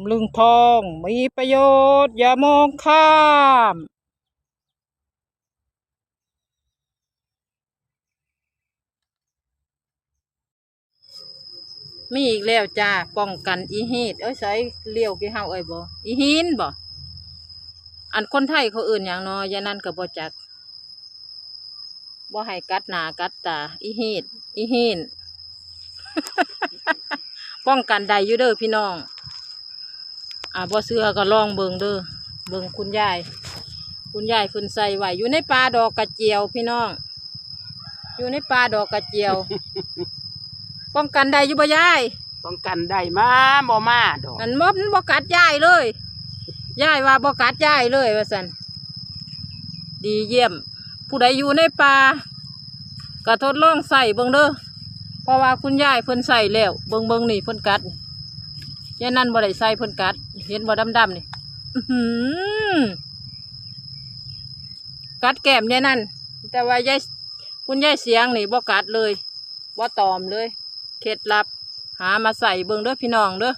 ำลึงทองมีประโยชน์ อย่ามองข้ามมีอีกแล้วจ้าป้องกันอีฮีดเอ้ยใส่เลี้ยวกี่เฮาเอ้ยบ่อีหินบ่อันคนไทยเขาอื่นอย่างเนอยานั่นก็บ่จักบ่ให้กัดหน้ากัดตาอีฮีดอีหินป้องกันได้อยู่เด้อพี่น้อง อ่าบ่เสือก็ลองเบิ่งเด้อเบิ่งคุณยาย คุณยายเพิ่นใส่ไว้อยู่ในป่าดอกกระเจียวพี่น้อง อยู่ในป่าดอกกระเจียว ป้องกันได้อยู่บ่ยายป้องกันได้มาบ่มาดอกอันมอบมันบ่กัดยายเลยยายว่าบ่กัดยายเลยว่าสันดีเยี่ยม ผู้ใดอยู่ในป่าก็ทดลองใส่เบิ่งเด้อเพราะว่าคุณยายเพิ่นใส่แล้วเบิ่งเบิ่งนี่เพิ่นกัดนี่ ยายนั่นบ่ได้ใส่เพิ่นกัด เห็นบ่ดำๆนี่กัดแก้มยายนั่น แต่ว่ายายคุณยายเสียงนี่บ่กัดเลยบ่ตอมเลย เคล็ดลับ หามาใส่เบิ่งเด้อพี่น้องเด้อ